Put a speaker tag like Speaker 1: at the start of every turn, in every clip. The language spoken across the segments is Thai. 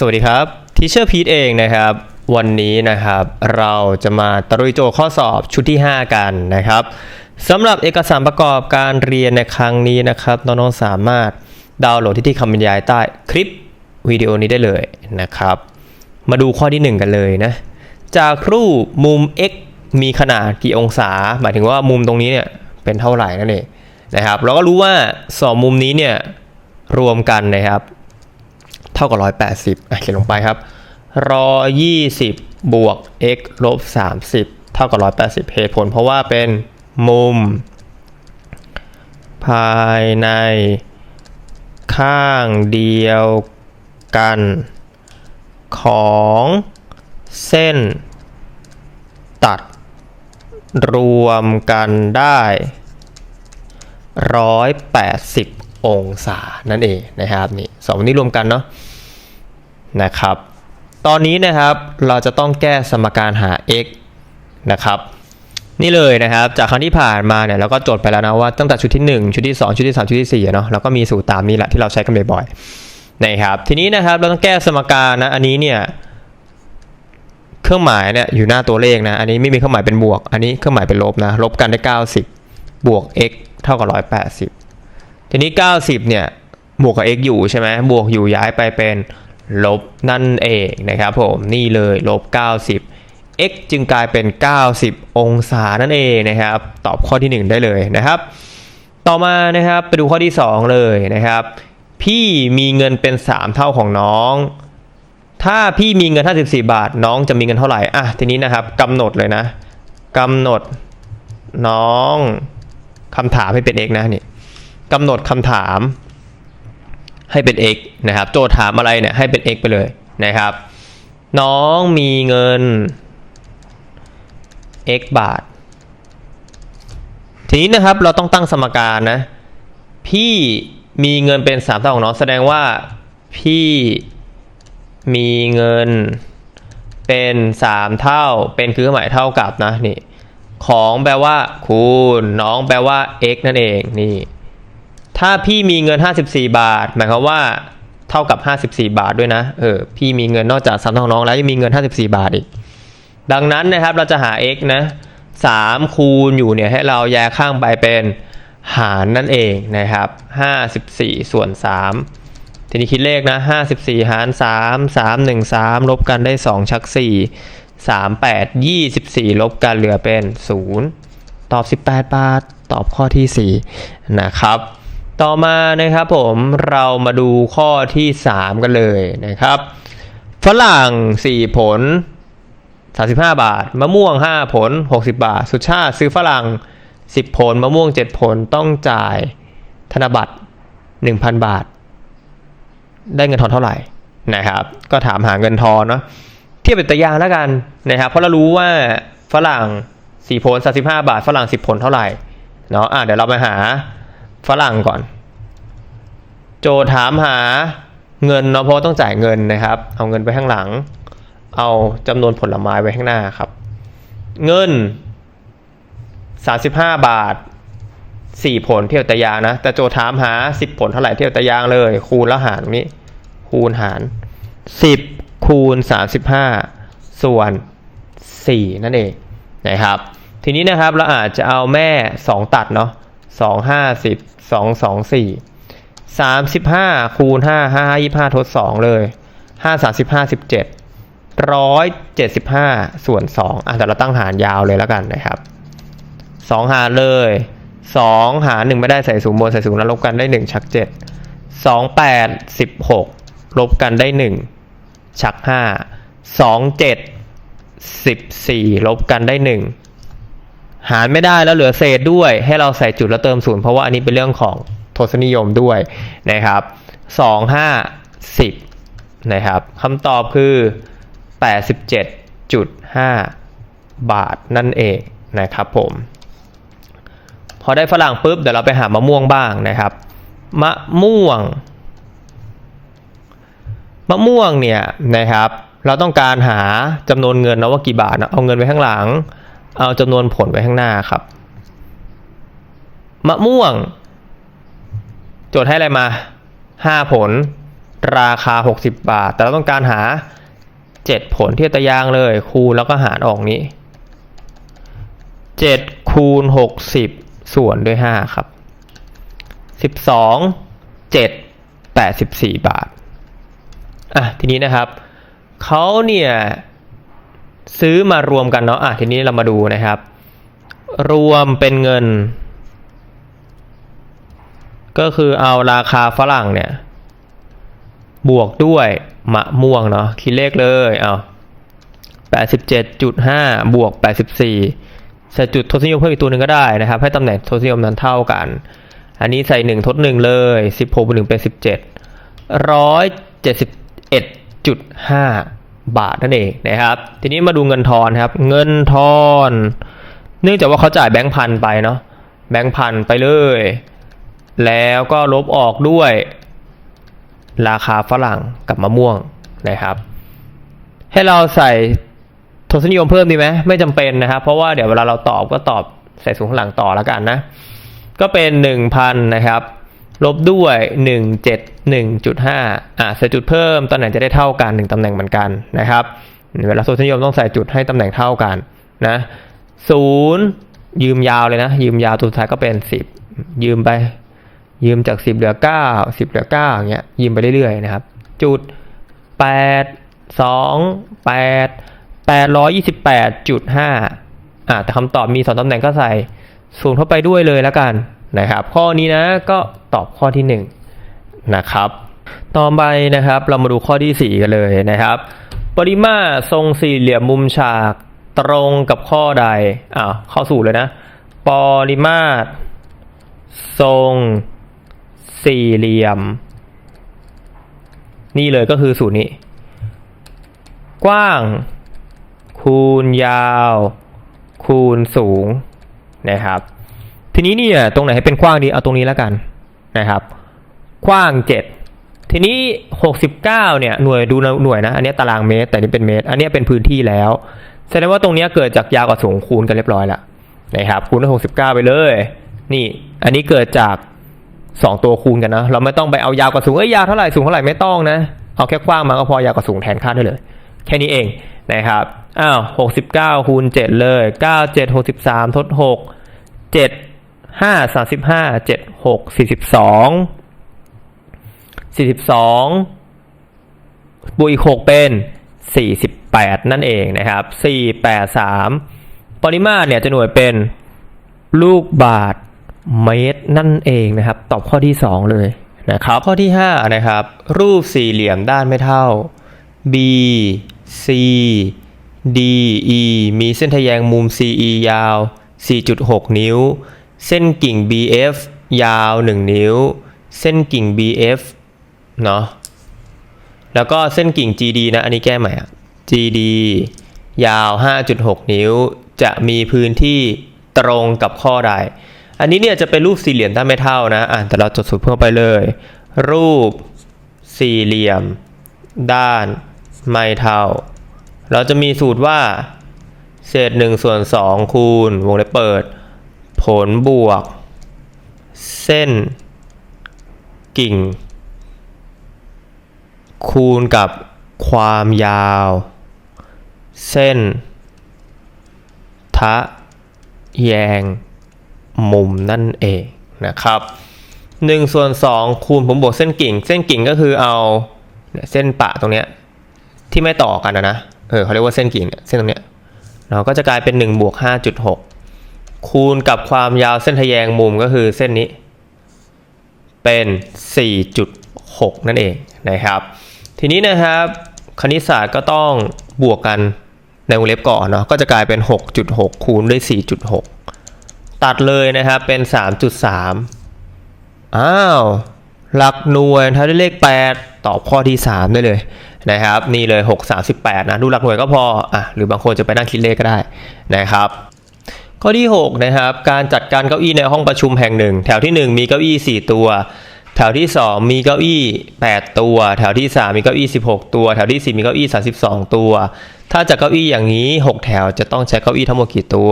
Speaker 1: สวัสดีครับทีเชอร์พีทเองนะครับ วันนี้นะครับเราจะมาตรุยโจข้อสอบชุดที่ 5 กันนะครับสำหรับเอกสารประกอบการเรียนในครั้งนี้นะครับน้องๆสามารถดาวน์โหลดที่ที่คำบรรยายใต้คลิปวิดีโอนี้ได้เลยนะครับ มาดูข้อที่ 1 กันเลยนะ จากรูปมุม x มีขนาดกี่องศา หมายถึงว่ามุมตรงนี้เนี่ยเป็นเท่าไหร่นั่นเองนะครับ เราก็รู้ว่าสองมุมนี้เนี่ยรวมกันนะครับ เท่ากับ180อะเขียนลงไปครับ120บวก x ลบ30เท่ากับ180เหตุผลเพราะว่าเป็นมุม ภายในข้างเดียวกัน ของเส้น ตัด รวมกันได้ 180 องศานั่นเองนะครับนี่สองนี้รวมกันเนาะนะครับ ตอนนี้นะครับเราจะต้องแก้สมการหา x นะครับนี่เลยนะครับจากครั้งที่ผ่านมาเนี่ยเราก็จดไปแล้วนะว่าตั้งแต่ชุดที่ 1 ชุดที่ 2 ชุดที่ 3 ชุดที่4เนาะเราก็มีสูตรตามนี้แหละที่เราใช้กันบ่อยๆนะครับทีนี้นะครับเราต้องแก้สมการนะอันนี้เนี่ยเครื่องหมายเนี่ยอยู่หน้าตัวเลขนะอันนี้ไม่มีเครื่องหมายเป็นบวก อันนี้เครื่องหมายเป็นลบนะลบกันได้ 90 บวก x เท่ากับ 180 ทีนี้ 90เนี่ยบวกกับ x อยู่ใช่ไหมบวกอยู่ย้ายไปเป็นลบนั่นเองนะครับผมนี่เลยลบ 90 x จึงกลายเป็น 90 องศานั่นเองนะครับ ตอบข้อที่ 1 ได้เลยนะครับ ต่อมานะครับไปดูข้อที่ 2 เลยนะครับ พี่มีเงินเป็น 3 เท่าของน้อง ถ้าพี่มีเงิน 54 บาท น้องจะมีเงินเท่าไหร่อะทีนี้นะครับกำหนดเลยนะกำหนดน้องคำถามให้เป็น x นะนี่ กำหนดคำถามให้เป็น x นะครับ โจทย์ถามอะไรเนี่ยให้เป็น x ไปเลยนะครับ น้องมีเงิน x บาท ทีนี้นะครับเราต้องตั้งสมการนะ พี่มีเงินเป็น3เท่าของน้องแสดงว่าพี่มีเงินเป็น3เท่า เป็นคือหมายเท่ากับนะนี่ ของแปลว่าคูณน้องแปลว่า x นั่นเองนี่ ถ้าพี่มีเงิน 54 บาท หมายความว่าเท่ากับ 54 บาทด้วยนะ เออ พี่มีเงินนอกจากสามทองน้องแล้วยังมีเงิน 54 บาทอีก ดังนั้นนะครับเราจะหา x นะ3คูณอยู่เนี่ยให้เราแยกข้างไปเป็นหารนั่นเองนะครับ 54 ส่วน 3 ทีนี้คิดเลขนะ 54 หาร 3 3 1 3 ลบกันได้ 2 ชัก 4 3 8 24 ลบกันเหลือเป็น 0 ตอบ 18 บาท ตอบข้อที่ 4 นะครับ ต่อมานะครับผมเรามาดูข้อที่ 3 กันเลยนะครับ ฝรั่ง 4 ผล 35 บาท มะม่วง 5 ผล 60 บาท สุชาติซื้อฝรั่ง 10 ผล มะม่วง 7 ผลต้องจ่ายธนบัตร 1,000 บาท ได้เงินทอนเท่าไหร่นะครับ ก็ถามหาเงินทอนเนาะเทียบเป็นตัวย่างแล้วกันนะครับ เพราะเรารู้ว่าฝรั่ง 4 ผล 35 บาท ฝรั่ง 10 ผลเท่าไหร่เนาะอะเดี๋ยวเราไปหา ฝรั่งก่อน โจถามหาเงินเนาะเพราะต้องจ่ายเงินนะครับ เอาเงินไปข้างหลัง เอาจำนวนผลไม้ไว้ข้างหน้าครับ เงิน 35 บาท 4 ผลเที่ยวตะยางนะ แต่โจถามหา 10 ผลเท่าไหร่เที่ยวตะยางเลย คูณแล้วหารตรงนี้ คูณหาร 10 คูณ 35 ส่วน 4 นั่นเองนะครับ ทีนี้นะครับเราอาจจะเอาแม่ 2 ตัดเนาะ 2 50 2 2 4 35คูณ5 5 25ทด2เลย5 35 17 175ส่วน2อะแต่เราตั้งหารยาวเลยแล้วกันนะครับ2หารเลย2หาร1ไม่ได้ใส่ศูนย์บนใส่ศูนย์แล้วลบกันได้1ชัก7 2 8 16ลบกันได้1ชัก5 2 7 14ลบกันได้1 หารไม่ได้แล้วเหลือเศษด้วย ให้เราใส่จุดแล้วเติมศูนย์เพราะว่าอันนี้เป็นเรื่องของทศนิยมด้วยนะครับ2 5 10นะครับคำตอบคือ 87.5 บาทนั่นเองนะครับผม พอได้ฝรั่งปุ๊บ เดี๋ยวเราไปหามะม่วงบ้างนะครับ มะม่วง มะม่วงเนี่ยนะครับ เราต้องการหาจำนวนเงินนะว่ากี่บาทนะเอาเงินไว้ข้างหลัง เอาจำนวนผลไว้ข้างหน้าครับ มะม่วง โจทย์ให้อะไรมา 5 ผล ราคา 60 บาท แต่เราต้องการหา 7 ผลที่ตารางเลย คูณแล้วก็หารออกนี้ 7 คูณ 60 ส่วนด้วย 5 ครับ 12 7 84 บาท อะ ทีนี้นะครับ เขาเนี่ย ซื้อมารวมกันเนาะอะทีนี้เรามาดูนะครับ รวมเป็นเงิน ก็คือเอาราคาฝรั่งเนี่ย บวกด้วยมะม่วงเนาะคิดเลขเลยเอา87.5 บวก 84ใส่จุดทศนิยมเพิ่มอีกตัวหนึ่งก็ได้นะครับ ให้ตำแหน่งทศนิยมนั้นเท่ากัน อันนี้ใส่ 1 ทด 1 เลย 16บวก1เป็น 17 171.5 บาทนั่นเองนะครับ ทีนี้มาดูเงินทอนครับ เงินทอน เนื่องจากว่าเขาจ่ายแบงค์พันไปเนาะแบงค์พันไปเลย แล้วก็ลบออกด้วย ราคาฝรั่งกับมะม่วงนะครับ ให้เราใส่ทศนิยมเพิ่มดีไหมไม่จำเป็นนะครับ เพราะว่าเดี๋ยวเวลาเราตอบก็ตอบใส่สูงข้างหลังต่อแล้วกันนะ ก็เป็น 1,000 นะครับ ลบด้วย 171.5อะใส่จุดเพิ่มตำแหน่งจะได้เท่ากัน 1ตำแหน่งเหมือนกันนะครับ เวลาทศนิยมต้องใส่จุดให้ตำแหน่งเท่ากันนะศูนย์ยืมยาวเลยนะ ยืมยาวตัวสุดท้ายก็เป็น 10 ยืมไป ยืมจาก 10 เหลือ 9 10 เหลือ9อย่างเงี้ยยืมไปเรื่อยๆนะครับ จุด 8 2 8 828.5อ่าแต่คำตอบมี 2ตำแหน่งก็ใส่ศูนย์เข้าไปด้วยเลยแล้วกัน นะครับ ข้อนี้นะก็ตอบข้อที่1นนะครับ ต่อไปนะครับเรามาดูข้อที่ 4 กันเลยนะครับ ปริมาตรทรงสี่เหลี่ยมมุมฉากตรงกับข้อใดอ้าข้าสู่เลยนะ ปริมาตรทรงสี่เหลี่ยม นี่เลยก็คือสูตรนี้ กว้าง คูณยาว คูณสูงนะครับ ทีนี้เนี่ยตรงไหนให้เป็นกว้างดีเอาตรงนี้แล้วกันนะครับ กว้าง 7 ทีนี้ 69เนี่ยหน่วยดูหน่วยนะ อันนี้ตารางเมตร แต่นี่เป็นเมตร อันนี้เป็นพื้นที่แล้วแสดงว่าตรงนี้เกิดจากยาวกับสูงคูณกันเรียบร้อยแล้วนะครับคูณด้วย69 ไปเลย นี่อันนี้เกิดจาก2 ตัวคูณกันนะ เราไม่ต้องไปเอายาวกับสูงเอ้ยยาวเท่าไหร่สูงเท่าไหร่ไม่ต้องนะเอาแค่กว้างมาก็พอยาวกับสูงแทนค่าได้เลย แค่นี้เองนะครับอ้าว69คูณ7เลย 9 7 63 ทด 6 7 5 35 7 6 42 42บวกอีก6เป็น48นั่นเองนะครับ483ปริมาตรเนี่ยจะหน่วยเป็นลูกบาทเมตรนั่นเองนะครับ ตอบข้อที่2เลยนะครับข้อที่5นะครับ รูปสี่เหลี่ยมด้านไม่เท่า B C D E มีเส้นทะแยงมุม CE ยาว 4.6 นิ้ว เส้นกิ่ง BF ยาว 1 นิ้ว เส้นกิ่ง BF เนาะแล้วก็เส้นกิ่ง GD นะ อันนี้แก้ใหม่อะ GD ยาว 5.6 นิ้ว จะมีพื้นที่ตรงกับข้อใด อันนี้เนี่ยจะเป็นรูปสี่เหลี่ยมด้านไม่เท่านะ อะแต่เราจดสูตรเพิ่มไปเลย รูปสี่เหลี่ยม ด้านไม่เท่า เราจะมีสูตรว่า เศษ1ส่วน2คูณวงเล็บเปิด ผลบวก เส้น กิ่ง คูณกับความยาว เส้น ทะ แยง มุมนั่นเองนะครับ1ส่วน2คูณผมบวกเส้นกิ่ง เส้นกิ่งก็คือเอาเส้นปะตรงเนี้ยที่ไม่ต่อกันนะนะเออเขาเรียกว่าเส้นกิ่งเนี่ยเส้นตรงเนี้ยเราก็จะกลายเป็น 1 บวก 5.6 คูณกับความยาวเส้นทะแยงมุมก็คือเส้นนี้ เป็น 4.6 นั่นเองนะครับ ทีนี้นะครับคณิตศาสตร์ก็ต้องบวกกันในวงเล็บก่อนเนาะก็จะกลายเป็น 6.6 คูณด้วย 4.6 ตัดเลยนะครับเป็น 3.3 อ้าว หลักหน่วยถ้าได้เลข 8 ตอบข้อที่ 3 ได้เลยนะครับ นี่เลย 6 38 นะ ดูหลักหน่วยก็พออะหรือบางคนจะไปนั่งคิดเลขก็ได้นะครับ ข้อที่ 6 นะครับ การจัดการเก้าอี้ในห้องประชุมแห่งหนึ่ง แถวที่ 1 มีเก้าอี้ 4 ตัว แถวที่ 2 มีเก้าอี้ 8 ตัว แถวที่ 3 มีเก้าอี้ 16 ตัว แถวที่ 4 มีเก้าอี้ 32 ตัว ถ้าจากเก้าอี้อย่างนี้ 6 แถวจะต้องใช้เก้าอี้ทั้งหมดกี่ตัว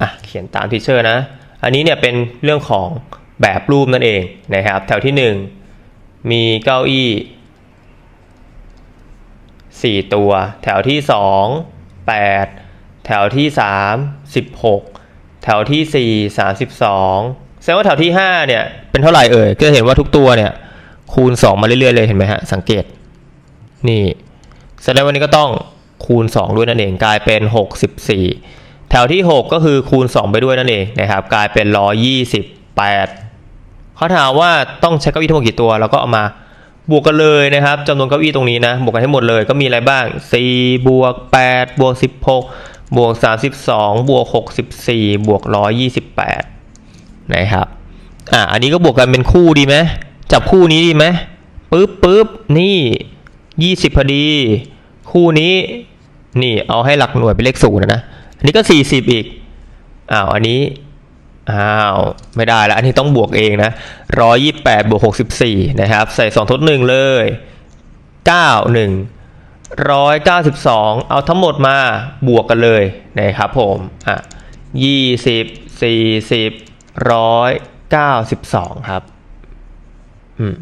Speaker 1: อะเขียนตามทีเชอร์นะ อันนี้เนี่ยเป็นเรื่องของแบบรูปนั่นเองนะครับ แถวที่ 1 มีเก้าอี้สี่ตัว แถวที่สองแปดแถวที่สามสิบหก แถวที่สี่สามสิบสองแสดงว่าแถวที่ห้าเนี่ย เป็นเท่าไหร่เอ่ย ก็จะเห็นว่าทุกตัวเนี่ย คูณสองมาเรื่อยๆเลยเห็นไหมฮะ สังเกต นี่แสดงว่านี้ก็ต้องคูณ 2 ด้วยนั่นเองกลายเป็น 64 แถวที่ 6 ก็คือคูณ 2 ไปด้วยนั่นเองนะครับ กลายเป็น 128เขาถามว่าต้องใช้เก้าอี้ทั้งหมดกี่ตัวเราก็เอามาบวกกันเลยนะครับจำนวนเก้าอี้ตรงนี้นะ บวกกันให้หมดเลยก็มีอะไรบ้าง 4 บวก 8 บวก 16 บวก 32 บวก 64 บวก 128 นะครับ อะ อันนี้ก็บวกกันเป็นคู่ดีไหม จับคู่นี้ดีไหมปึ๊บปึ๊บนี่ 20 พอดี คู่นี้ นี่ เอาให้หลักหน่วยเป็นเลขศูนย์นะนะอันนี้ก็ 40 อีก อ้าว อันนี้ อ้าว ไม่ได้แล้ว อันนี้ต้องบวกเองนะ 128 บวก 64 นะครับ ใส่ 2 ทด 1 เลย 9 1 192 เอาทั้งหมดมาบวกกันเลยนะครับผมอะ20 40 192 ครับอืม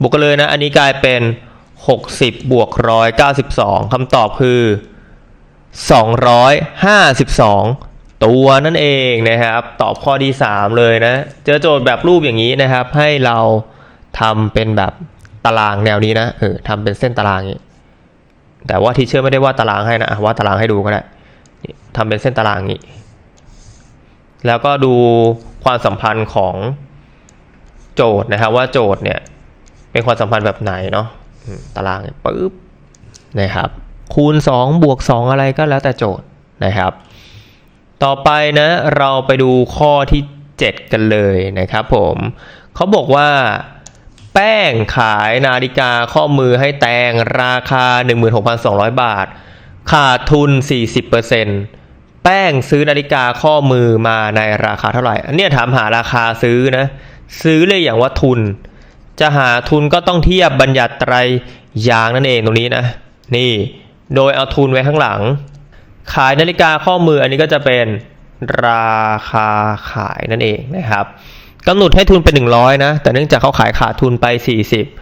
Speaker 1: บวกกันเลยนะ อันนี้กลายเป็น 60 บวก 192 คำตอบคือ 252 ตัวนั่นเองนะครับ ตอบข้อที่ 3 เลยนะ เจอโจทย์แบบรูปอย่างนี้นะครับ ให้เราทำเป็นแบบตารางแนวนี้นะ เออทำเป็นเส้นตารางอย่างนี้ แต่ว่าทีเชอร์ไม่ได้วาดตารางให้นะอะวาดตารางให้ดูก็ได้ทำเป็นเส้นตารางนี้ แล้วก็ดูความสัมพันธ์ของโจทย์นะครับ ว่าโจทย์เนี่ยเป็นความสัมพันธ์แบบไหนเนาะตารางนี่ปึ๊บนะครับ คูณ 2 บวก 2 อะไรก็แล้วแต่โจทย์นะครับ ต่อไปนะเราไปดูข้อที่ 7 กันเลยนะครับผมเขาบอกว่า แป้งขายนาฬิกาข้อมือให้แตงราคา 16,200 บาท ขาดทุน 40%แป้งซื้อนาฬิกาข้อมือมาในราคาเท่าไหร่ อันเนี้ยถามหาราคาซื้อนะ ซื้อเลยอย่างว่าทุน จะหาทุนก็ต้องเทียบบัญญัติไตรยางนั่นเองตรงนี้นะ นี่ โดยเอาทุนไว้ข้างหลัง ขายนาฬิกาข้อมืออันนี้ก็จะเป็นราคาขายนั่นเองนะครับ กำหนดให้ทุนเป็น 100 นะ แต่เนื่องจากเขาขายขาดทุนไป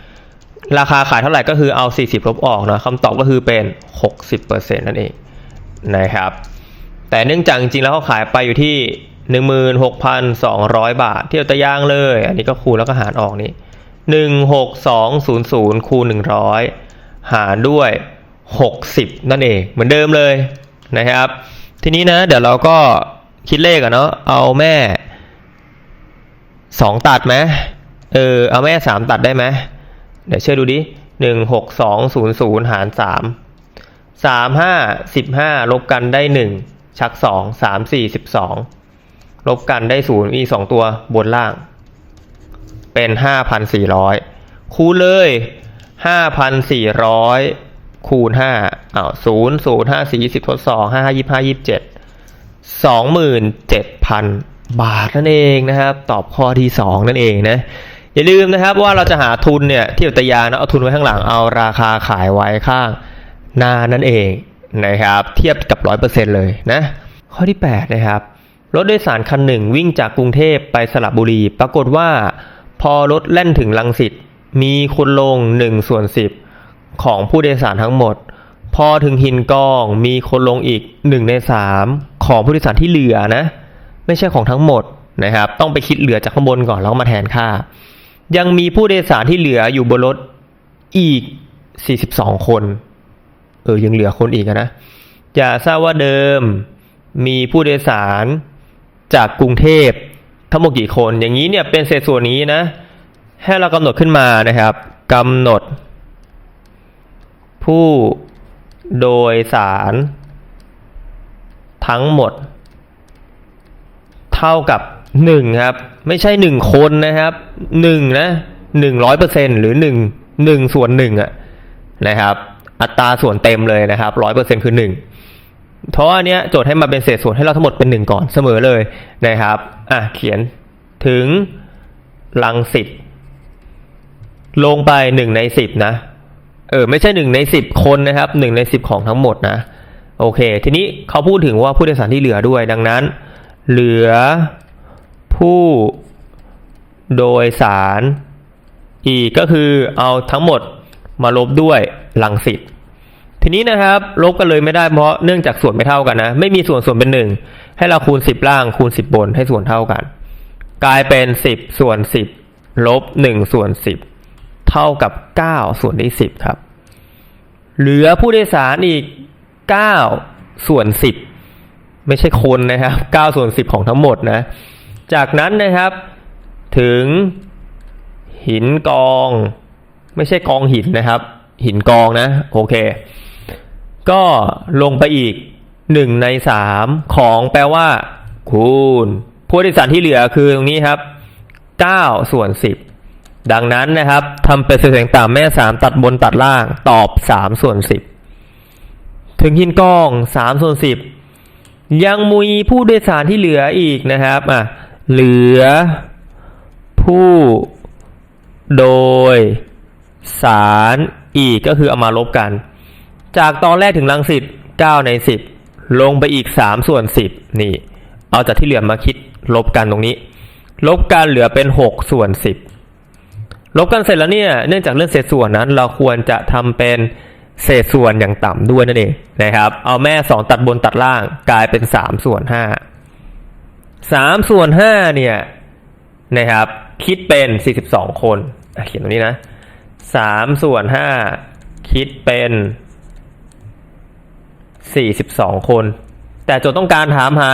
Speaker 1: 40 ราคาขายเท่าไหร่ก็คือเอา 40 ลบออกนะคำตอบก็คือเป็น 60%นั่นเองนะครับ แต่เนื่องจากจริงๆแล้วเขาขายไปอยู่ที่ 16,200 บาทเที่ยวตะย่างเลย อันนี้ก็คูณแล้วก็หารออกนี่16200 คูณ 100 หารด้วย 60 นั่นเอง เหมือนเดิมเลยนะครับ ทีนี้นะ เดี๋ยวเราก็คิดเลขอะเนาะ เอาแม่ สองตัดไหมเออเอาแม่สามตัดได้ไหมเดี๋ยวเชื่อดูดิหนึ่งหกสองศูนย์ศูนย์หารสามสามห้าสิบห้าลบกันได้หนึ่งชักสองสามสี่สิบสองลบกันได้ศูนย์มีสองตัวบนล่าง เป็นห้าพันสี่ร้อยคูณเลยห้าพันสี่ร้อยคูณห้าอ้าวศูนย์ศูนย์ห้าสี่สิบทดสองห้าห้ายี่ห้ายี่เจ็ดสองหมื่นเจ็ดพัน บาทนั่นเองนะครับ ตอบข้อที่ 2 นั่นเองนะอย่าลืมนะครับว่าเราจะหาทุนเนี่ยที่อุตยานเอาทุนไว้ข้างหลังเอาราคาขายไว้ข้างหน้านั่นเองนะครับ เทียบกับ 100%เลยนะข้อที่ 8 นะครับรถโดยสารคันหนึ่งวิ่งจากกรุงเทพไปสระบุรี ปรากฏว่า พอรถแล่นถึงลังสิตมีคนลง1ส่วน10 ของผู้โดยสารทั้งหมด พอถึงหินกองมีคนลงอีก 1 ใน 3 ของผู้โดยสารที่เหลือนะ ไม่ใช่ของทั้งหมดนะครับ ต้องไปคิดเหลือจากข้างบนก่อนแล้วก็มาแทนค่า ยังมีผู้โดยสารที่เหลืออยู่บนรถอีก 42 คน เออ ยังเหลือคนอีกอะนะอย่าทราบว่าเดิมมีผู้โดยสารจากกรุงเทพทั้งหมดกี่คน อย่างนี้เนี่ยเป็นเศษส่วนนี้นะ ให้เรากำหนดขึ้นมานะครับกำหนด ผู้โดยสารทั้งหมด เท่ากับหนึ่งครับ ไม่ใช่หนึ่งคนนะครับหนึ่งนะหนึ่งร้อยเปอร์เซ็นหรือหนึ่งหนึ่งส่วนหนึ่งอะนะครับ อัตราส่วนเต็มเลยนะครับร้อยเปอร์เซ็นคือหนึ่งเพราะอันเนี้ยโจทย์ให้มาเป็นเศษส่วนให้เราทั้งหมดเป็นหนึ่งก่อนเสมอเลยนะครับอะเขียนถึงลังสิตลงไปหนึ่งในสิบนะเออไม่ใช่หนึ่งในสิบคนนะครับหนึ่งในสิบของทั้งหมดนะโอเค ทีนี้เขาพูดถึงว่าผู้โดยสารที่เหลือด้วยดังนั้น เหลือ ผู้โดยสาร อีกก็คือเอาทั้งหมดมาลบด้วยหลังสิตทีนี้นะครับลบกันเลยไม่ได้เพราะเนื่องจากส่วนไม่เท่ากันนะ ไม่มีส่วนส่วนเป็นหนึ่งให้เราคูณสิบล่างคูณสิบบนให้ส่วนเท่ากัน กลายเป็นสิบส่วนสิบลบหนึ่งส่วนสิบเท่ากับเก้าส่วนที่สิบครับ เหลือผู้โดยสารอีกเก้าส่วนสิบ ไม่ใช่คนนะครับเก้าส่วนสิบของทั้งหมดนะ จากนั้นนะครับถึงหินกอง ไม่ใช่กองหินนะครับ หินกองนะ โอเค ก็ลงไปอีกหนึ่งในสามของแปลว่า คูณผู้โดยสารที่เหลือคือตรงนี้ครับเก้าส่วนสิบดังนั้นนะครับทำเป็นเศษต่างๆแม่สามตัดบนตัดล่างตอบสามส่วนสิบถึงหินกองสามส่วนสิบ ยังมีผู้โดยสารที่เหลืออีกนะครับอะเหลือ ผู้โดยสารอีกก็คือเอามาลบกัน จากตอนแรกถึงลังสิต9ใน 10 ลงไปอีก 3 ส่วน 10 นี่ เอาจากที่เหลือมาคิดลบกันตรงนี้ ลบกันเหลือเป็น 6 ส่วน 10 ลบกันเสร็จแล้วเนี่ย เนื่องจากเรื่องเศษส่วนนั้น เราควรจะทำเป็น เศษส่วนอย่างต่ำด้วยนั่นเองนะครับ เอาแม่ 2 ตัดบนตัดล่างกลายเป็น 3 ส่วน 5 3 ส่วน 5 เนี่ยนะครับ คิดเป็น 42 คนอะเขียนตรงนี้นะ 3 ส่วน 5 คิดเป็น 42 คน แต่โจทย์ต้องการถามหา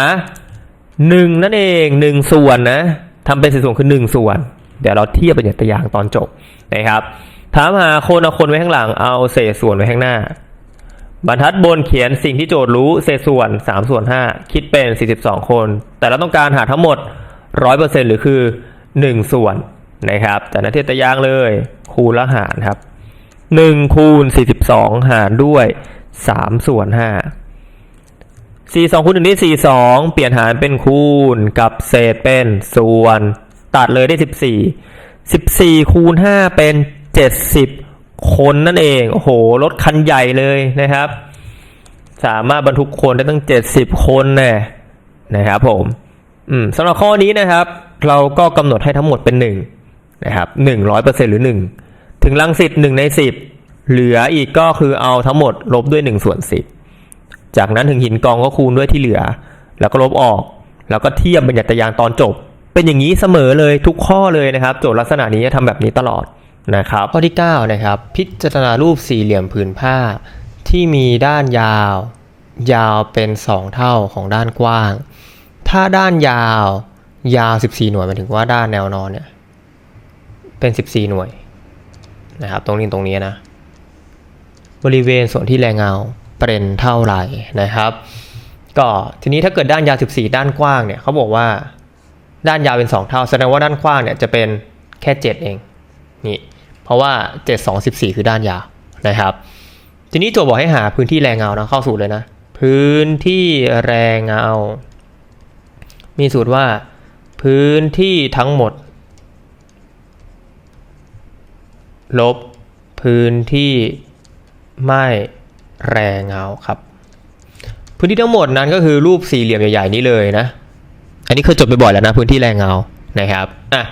Speaker 1: 1 นั่นเอง 1 ส่วนนะทำเป็นส่วนคือ 1 ส่วน เดี๋ยวเราเทียบเป็นตัวอย่างตอนจบนะครับ ถามหาคนเอาคนไว้ข้างหลัง เอาเศษส่วนไว้ข้างหน้า บรรทัดบนเขียนสิ่งที่โจทย์รู้เศษส่วน3ส่วน5คิดเป็น 42 คน แต่เราต้องการหาทั้งหมด 100%หรือคือ 1 ส่วนนะครับจากนั้นเทียบตัวอย่างเลย คูณและหารครับ 1 คูณ 42 หารด้วย 3 ส่วน 5 42คูณ1ได้42 เปลี่ยนหารเป็นคูณกับเศษเป็นส่วน ตัดเลยได้ 14 14คูณ5เป็น 70 คนนั่นเอง โอ้โห รถคันใหญ่เลยนะครับ สามารถบรรทุกคนได้ตั้ง 70 คนแน่นะครับผมอืมสำหรับข้อนี้นะครับ เราก็กำหนดให้ทั้งหมดเป็น1นะครับ100%หรือ 1 ถึงลังสิต1ใน 10 เหลืออีกก็คือเอาทั้งหมดลบด้วย1ส่วน10 จากนั้นถึงหินกองก็คูณด้วยที่เหลือ แล้วก็ลบออก แล้วก็เทียบบัญญัตยางตอนจบ เป็นอย่างนี้เสมอเลยทุกข้อเลยนะครับ โจทย์ลักษณะนี้จะทำแบบนี้ตลอด นะครับข้อที่9นะครับพิจารณารูปสี่เหลี่ยมผืนผ้า ที่มีด้านยาว ยาวเป็น 2 เท่าของด้านกว้าง ถ้าด้านยาว ยาว 14 หน่วยหมายถึงว่าด้านแนวนอนเนี่ยเป็น 14 หน่วยนะครับตรงนี้ตรงนี้นะบริเวณส่วนที่แรงเงาเป็นเท่าไหร่นะครับ ก็ทีนี้ถ้าเกิดด้านยาว 14 ด้านกว้างเนี่ยเขาบอกว่าด้านยาวเป็น 2 เท่าแสดงว่าด้านกว้างเนี่ยจะเป็นแค่ 7 เองนี่ เพราะว่า 7 2 14 คือด้านยาวนะครับ ทีนี้โจทย์บอกให้หาพื้นที่แรงเงานะเข้าสูตรเลยนะ พื้นที่แรงเงา มีสูตรว่า พื้นที่ทั้งหมด ลบพื้นที่ไม่แรงเงาครับ พื้นที่ทั้งหมดนั้นก็คือรูปสี่เหลี่ยมใหญ่ๆนี้เลยนะ อันนี้เคยจดไปบ่อยแล้วนะ พื้นที่แรงเงานะครับอะ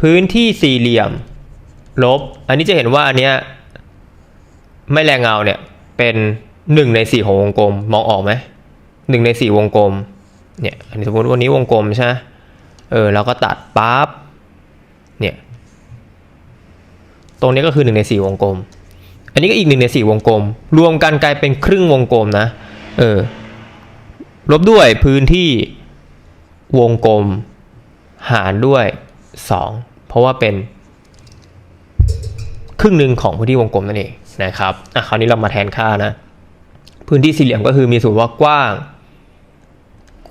Speaker 1: พื้นที่สี่เหลี่ยม ลบ อันนี้จะเห็นว่าอันเนี้ยไม่แรงเงาเนี่ยเป็นหนึ่งในสี่ของวงกลมมองออกไหมหนึ่งในสี่วงกลมเนี่ยสมมติวันนี้วงกลมใช่ไหมเออเราก็ตัดปั๊บเนี่ยตรงนี้ก็คือหนึ่งในสี่วงกลม อันนี้ก็อีกหนึ่งในสี่วงกลม รวมกันกลายเป็นครึ่งวงกลมนะเออลบด้วยพื้นที่วงกลมหารด้วย 2 เพราะว่าเป็น ครึ่งหนึ่งของพื้นที่วงกลมนั่นเองนะครับอะคราวนี้เรามาแทนค่านะ พื้นที่สี่เหลี่ยมก็คือมีสูตรว่ากว้าง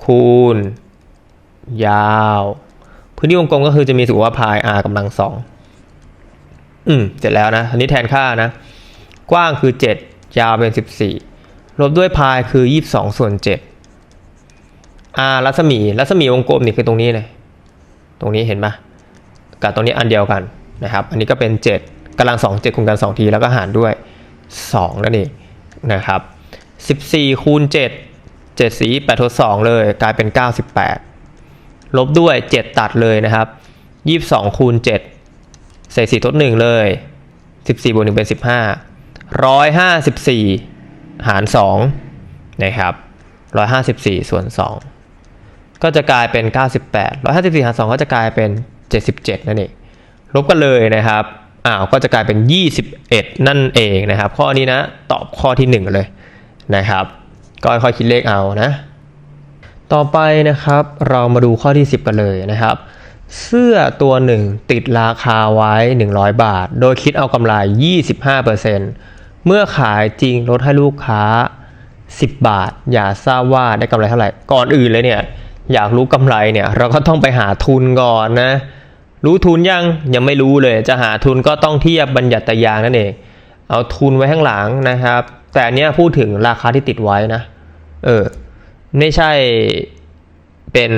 Speaker 1: คูณ ยาว พื้นที่วงกลมก็คือจะมีสูตรว่าพาย r กำลังสองอืมเสร็จแล้วนะอันนี้แทนค่านะ กว้างคือ 7 ยาวเป็น 14ลบด้วยพายคือ 22 ส่วน 7 r รัศมี รัศมีวงกลมนี่คือตรงนี้เลย ตรงนี้เห็นปะกับตรงนี้อันเดียวกันนะครับ อันนี้ก็เป็น 7 กำลัง 2 7คูณกัน 2 ที แล้วก็หารด้วย 2 นั่นเองนะครับ 14 คูณ 7 7สี8ทด2เลย กลายเป็น 98 ลบด้วย 7 ตัดเลยนะครับ 22 คูณ7ใส่4ทด1เลย 14บวก1เป็น 15 154 หาร 2 นะครับ 154 ส่วน 2 ก็จะกลายเป็น 98 154 หาร 2 ก็จะกลายเป็น 77 นั่นเองลบกันเลยนะครับ อ้าวก็จะกลายเป็น 21 นั่นเองนะครับ ข้อนี้นะตอบข้อที่ 1 เลยนะครับ ก็ค่อยคิดเลขเอานะ ต่อไปนะครับเรามาดูข้อที่ 10 กันเลยนะครับ เสื้อตัวหนึ่งติดราคาไว้ 100 บาท โดยคิดเอากำไร 25%เมื่อขายจริงลดให้ลูกค้า 10 บาท อย่าทราบว่าได้กำไรเท่าไหร่ ก่อนอื่นเลยเนี่ยอยากรู้กำไรเนี่ยเราก็ต้องไปหาทุนก่อนนะ รู้ทุนยังยังไม่รู้เลย จะหาทุนก็ต้องเทียบบัญญัติยางนั่นเอง เอาทุนไว้ข้างหลังนะครับ แต่เนี้ยพูดถึงราคาที่ติดไว้นะ เออไม่ใช่เป็น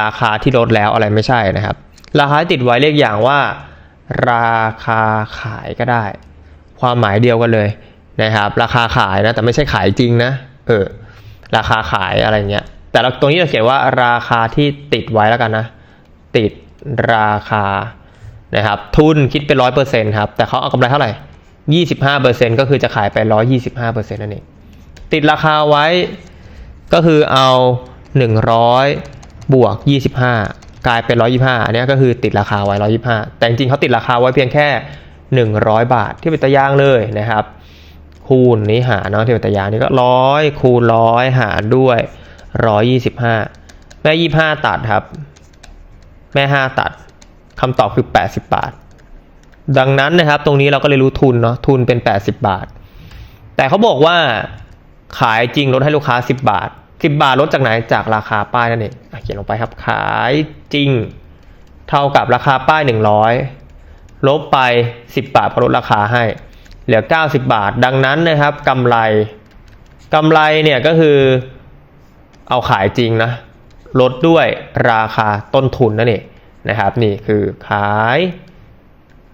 Speaker 1: ราคาที่ลดแล้วอะไรไม่ใช่นะครับ ราคาที่ติดไว้เรียกอย่างว่า ราคาขายก็ได้ ความหมายเดียวกันเลยนะครับ ราคาขายนะแต่ไม่ใช่ขายจริงนะเออราคาขายอะไรเงี้ยแต่เราตรงนี้เราเขียนว่าราคาที่ติดไว้แล้วกันนะ ติด ราคานะครับทุนคิดเป็นร้อยเปอร์เซ็นต์ครับแต่เขาเอากำไรเท่าไหร่ยี่สิบห้าเปอร์เซ็นต์ก็คือจะขายไปร้อยี่สิบห้าเปอร์เซ็นต์นั่นเองติดราคาไว้ก็คือเอาหนึ่งร้อยบวกยี่สิบห้ากลายเป็นร้อยี่ห้าอันเนี้ยก็คือติดราคาไว้ร้อยี่ห้าแต่จริงๆเขาติดราคาไว้เพียงแค่หนึ่งร้อยบาทที่เป็นตะย่างเลยนะครับ คูณนี้หารเนาะที่เป็นตะย่างนี่ก็ร้อยคูณร้อยหารด้วยร้อยยี่สิบห้าแม่ยี่ห้าตัดครับ แม่ห้าตัดคำตอบคือ 80 บาท ดังนั้นนะครับตรงนี้เราก็เลยรู้ทุนเนาะทุนเป็น 80 บาท แต่เขาบอกว่าขายจริงลดให้ลูกค้า 10 บาท 10 บาทลดจากไหนจากราคาป้ายนั่นเองเขียนลงไปครับขายจริง เท่ากับราคาป้าย 100 ลบไป 10 บาทเพราะลดราคาให้ เหลือ 90 บาท ดังนั้นนะครับกำไรกำไรเนี่ยก็คือเอาขายจริงนะ ลดด้วยราคาต้นทุนนั่นเองนะครับ นี่คือขาย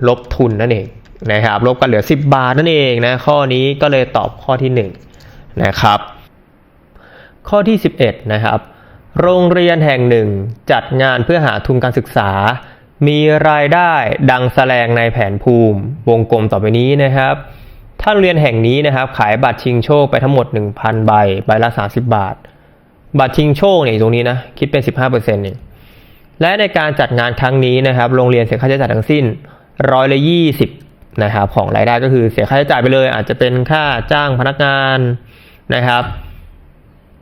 Speaker 1: ลบทุนนั่นเองนะครับ ลบกันเหลือ 10 บาทนั่นเองนะข้อนี้ก็เลยตอบข้อที่1นะครับ ข้อที่ 11นะครับ โรงเรียนแห่งหนึ่งจัดงานเพื่อหาทุนการศึกษา มีรายได้ดังแสดงในแผนภูมิ วงกลมต่อไปนี้นะครับถ้าโรงเรียนแห่งนี้นะครับ ขายบัตรชิงโชคไปทั้งหมด 1,000 ใบ ใบละ 30 บาท บัตรชิงโชคเนี่ยตรงนี้นะคิดเป็น 15%เองและในการจัดงานครั้งนี้นะครับ โรงเรียนเสียค่าใช้จ่ายทั้งสิ้นร้อยละยี่สิบนะครับของรายได้ก็คือเสียค่าใช้จ่ายไปเลย อาจจะเป็นค่าจ้างพนักงานนะครับ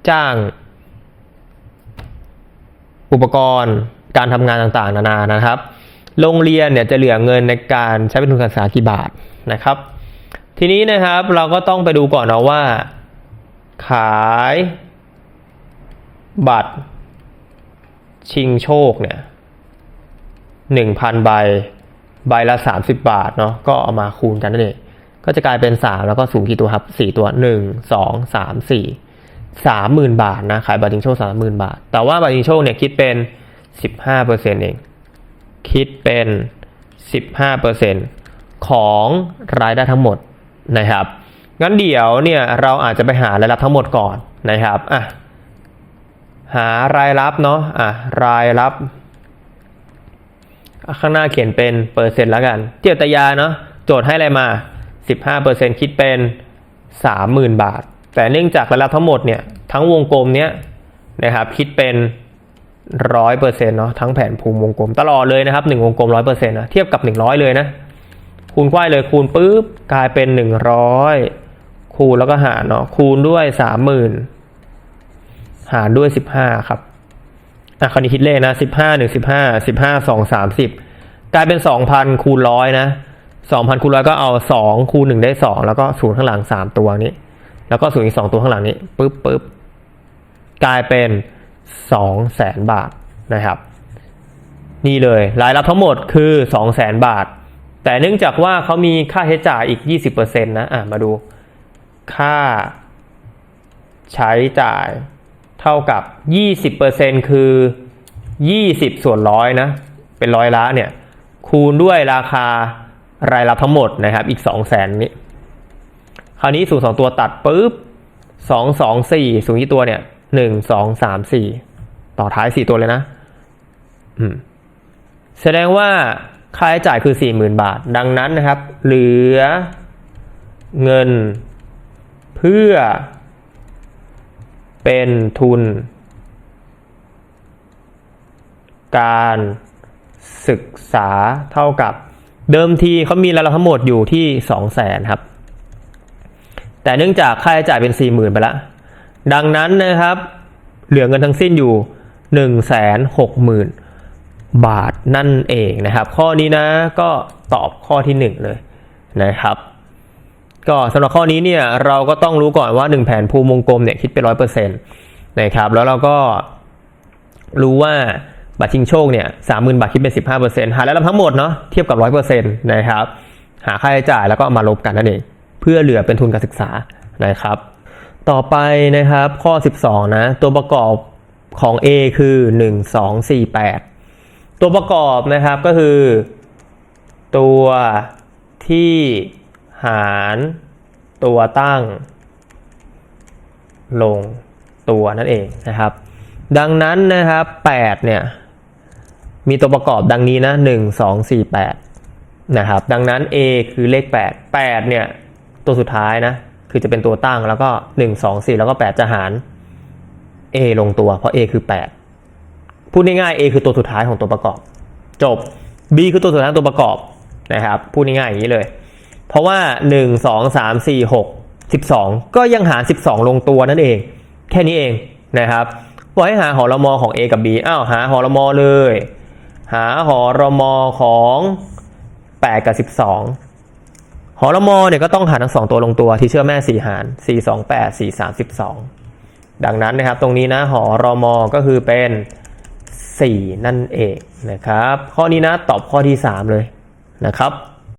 Speaker 1: จ้าง อุปกรณ์การทำงานต่างๆ นานานะครับ โรงเรียนเนี่ยจะเหลือเงินในการใช้เป็นทุนการศึกษากี่บาทนะครับ ทีนี้นะครับเราก็ต้องไปดูก่อนนะว่า ขาย บัตร ชิงโชคเนี่ยหนึ่งพันใบ ใบละสามสิบบาทเนาะก็เอามาคูณกันนั่นเองก็จะกลายเป็นสามแล้วก็สูงกี่ตัวครับสี่ตัวหนึ่งสองสามสี่สามหมื่นบาทนะขายบัตรชิงโชคสามหมื่นบาท แต่ว่าบัตรชิงโชคเนี่ยคิดเป็นสิบห้าเปอร์เซ็นต์เองคิดเป็นสิบห้าเปอร์เซ็นของรายได้ทั้งหมดนะครับ งั้นเดี๋ยวเนี่ยเราอาจจะไปหารายรับทั้งหมดก่อนนะครับ อะ หารายรับเนาะอะรายรับ ข้างหน้าเขียนเป็นเปอร์เซ็นต์แล้วกัน เจียตยาเนาะโจทย์ให้อะไรมา 15%คิดเป็น 30,000 บาท แต่เนื่องจากรายรับทั้งหมดเนี่ยทั้งวงกลมเนี้ยนะครับคิดเป็นร้อยเปอร์เซ็นต์เนาะทั้งแผนภูมิวงกลมตลอดเลยนะครับหนึ่งวงกลมร้อยเปอร์เซ็นต์นะเทียบกับ100เลยนะคูณควายเลยคูณปุ๊บกลายเป็น100คูณแล้วก็หารเนาะคูณด้วย30,000ห หารด้วย 15 ครับอะคราวนี้คิดเลขนะ15 1 15 15 2 30 กลายเป็น 2,000 คูณร้อยนะ 2,000 คูณร้อยก็เอา 2 คูณ 1 ได้ 2 แล้วก็ศูนย์ข้างหลัง 3 ตัวนี้ แล้วก็ศูนย์อีก 2 ตัวข้างหลังนี้ปึ๊บปึ๊บกลายเป็น2แสนบาทนะครับ นี่เลยรายรับทั้งหมดคือ2แสนบาท แต่เนื่องจากว่าเขามีค่าใช้จ่ายอีก 20%นะอะมาดูค่าใช้จ่าย เท่ากับ 20%คือ 20 ส่วนร้อยนะ เป็นร้อยละเนี่ย คูณด้วยราคารายรับทั้งหมดนะครับ อีก 2 0 0แสนนี้ คราวนี้สูงสองตัวตัดปุ๊บ 2 2 4 สูงที่ตัวเนี่ย 1 2 3 4 ต่อท้าย 4 ตัวเลยนะ อืม แสดงว่าค่าใช้จ่ายคือ 40,000 บาท ดังนั้นนะครับ เหลือเงินเพื่อ เป็นทุน การศึกษาเท่ากับเดิมทีเขามีรายรับทั้งหมดอยู่ที่สองแสนครับ แต่เนื่องจากค่าใช้จ่ายเป็นสี่หมื่นไปล้วดังนั้นนะครับ เหลือเงินทั้งสิ้นอยู่หนึ่งแสนหกหมื่นบาทนั่นเองนะครับ ข้อนี้นะก็ตอบข้อที่หนึ่งเลยนะครับ ก็สำหรับข้อนี้เนี่ยเราก็ต้องรู้ก่อนว่า 1 แผนภูมิวงกลมเนี่ยคิดเป็นร้อยเปอร์เซ็นต์นะครับแล้วเราก็รู้ว่าบัตรชิงโชคเนี่ยสามหมื่นบาทคิดเป็นสิบห้าเปอร์เซ็นต์หารายรับทั้งหมดเนาะเทียบกับร้อยเปอร์เซ็นต์นะครับหาค่าใช้จ่ายแล้วก็เอามาลบกันนั่นเอง เพื่อเหลือเป็นทุนการศึกษานะครับ ต่อไปนะครับข้อ 12 นะ ตัวประกอบของ A คือ 1 2 4 8 ตัวประกอบนะครับก็คือ ตัวที่ หาร ตัวตั้ง ลงตัวนั่นเองนะครับ ดังนั้นนะครับ8เนี่ยมีตัวประกอบดังนี้นะ 1 2 4 8 นะครับ ดังนั้น A คือเลข 8 8 เนี่ย ตัวสุดท้ายนะ คือจะเป็นตัวตั้งแล้วก็ 1 2 4 แล้วก็ 8 จะหาร A ลงตัว เพราะ A คือ 8 พูดง่ายๆ A คือตัวสุดท้ายของตัวประกอบ จบ B คือตัวสุดท้ายของตัวประกอบนะครับ พูดง่ายๆอย่างนี้เลย เพราะว่า 1 2 3 4 6 12 ก็ยังหาร 12 ลงตัวนั่นเอง แค่นี้เองนะครับบอกให้หาหอรมอของ A กับ B อ้าวหาหอรมอเลย หาหอรมอของ 8 กับ 12หอรมอเนี่ยก็ต้องหารทั้งสองตัวลงตัวที่เชื่อแม่ 4 หาร 4 2 8 4 3 12 ดังนั้นนะครับตรงนี้นะหอรมอก็คือเป็น 4 นั่นเองนะครับ ข้อนี้นะตอบข้อที่ 3 เลยนะครับ